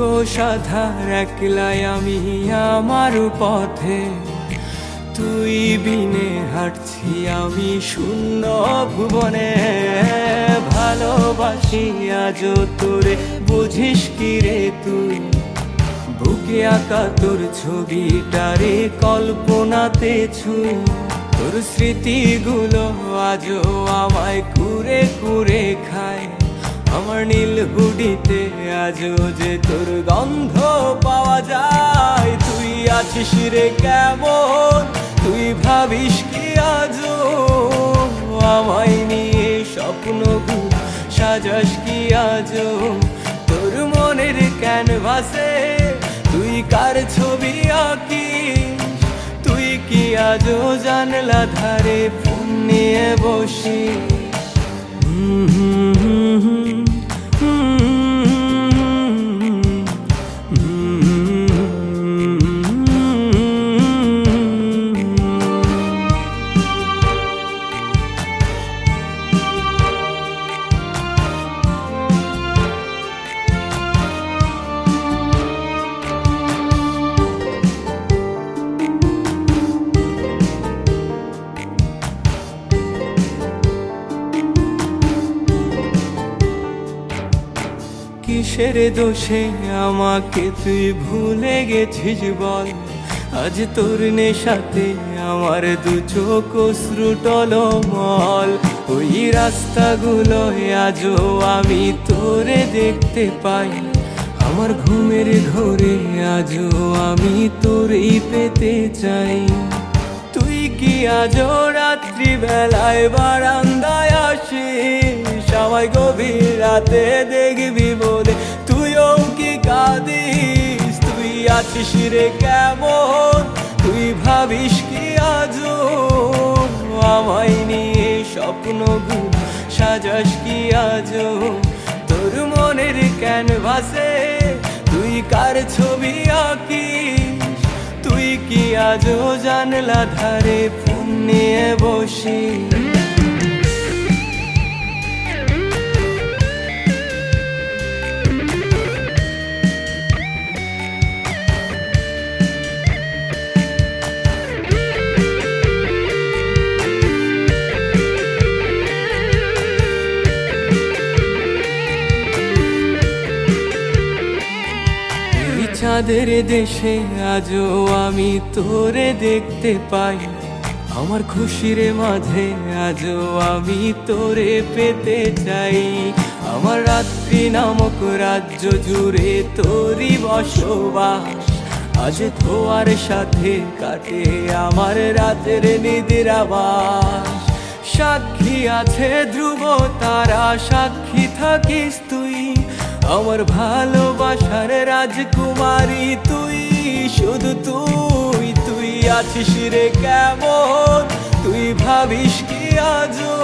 নিকোষ আধার একলাই আমি আমার পথে। তুই বিনে হাঁটছি আমি শূন্য ভুবনে। ভালোবাসি আজ তোরে, বুঝিস কি রে তুই? বুকে আঁকা তোর ছবিটারে কল্পনাতে ছুঁই। তোর স্মৃতিগুলো আজও আমায় কুরে কুরে খায়। আমার নীল হুডিতে আজও যে তোর গন্ধ পাওয়া যায়, তুই আছিস রে কেমন? তুই ভাবিস কি আজও আমায় নিয়ে স্বপ্নগুলো সাজাস কি আজও? তোর মনের ক্যানভাসে তুই কার ছবি আঁকিস? তুই কি আজও জানলা ধারে ফোন নিয়ে বসি কিসের দোষে আমাকে তুই ভুলে গেছিস বল। আজ তোর নেশাতে আমার দু চোখ অশ্রু টলমল। ওই রাস্তাগুলো আজও আমি তোরে দেখতে পাই। আমার ঘুমের ঘরে আজও আমি তোরেই পেতে চাই। তুই কি আজও রাত্রি বেলায় বারান্দায় আসিস? সবাই গভীর রাতে দেখবি বলে কি কাঁদিস তুই আছিস রে কেমন? তুই ভাবিস কি আজও আমায় নিয়ে স্বপ্নগুলো সাজাস কি আজও? তোর মনের ক্যানভাসে তুই কার ছবি আঁকিস? তুই কি আজও জানলা ধারে ফোন নিয়ে বসি চাঁদের দেশে আজও আমি তোরে দেখতে পাই। আমার খুশির মাঝে আজও আমি তোরে পেতে চাই। আমার রাত্রি নামক রাজ্য জুড়ে তোরই বসবাস। আজ ধোয়ার সাথে কাটে আমার রাতের নিদিরাবাস। সাক্ষী আছে ধ্রুব তারা, সাক্ষী থাকিস তুই। আমার ভালোবাসার রাজকুমারী, তুই শুধু তুই তুই আছিস রে কেমন? তুই ভাবিস কি আজও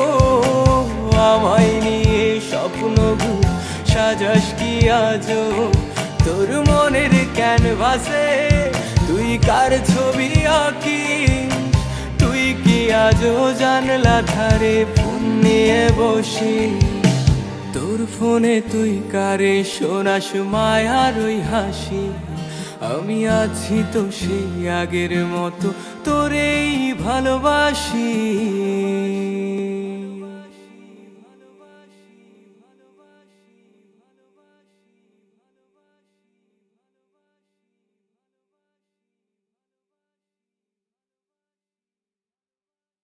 আমায় নিয়ে স্বপ্নগুলো সাজাস কি আজও? তোর মনের ক্যানভাসে তুই কার ছবি আঁকি তুই কি আজও জানলা ধারে নিয়ে বসি তোর ফোনে তুই কারে শোনাস মায়ার ওই হাসি? আমি আছি তো সেই আগের মতো, তোরেই ভালোবাসি।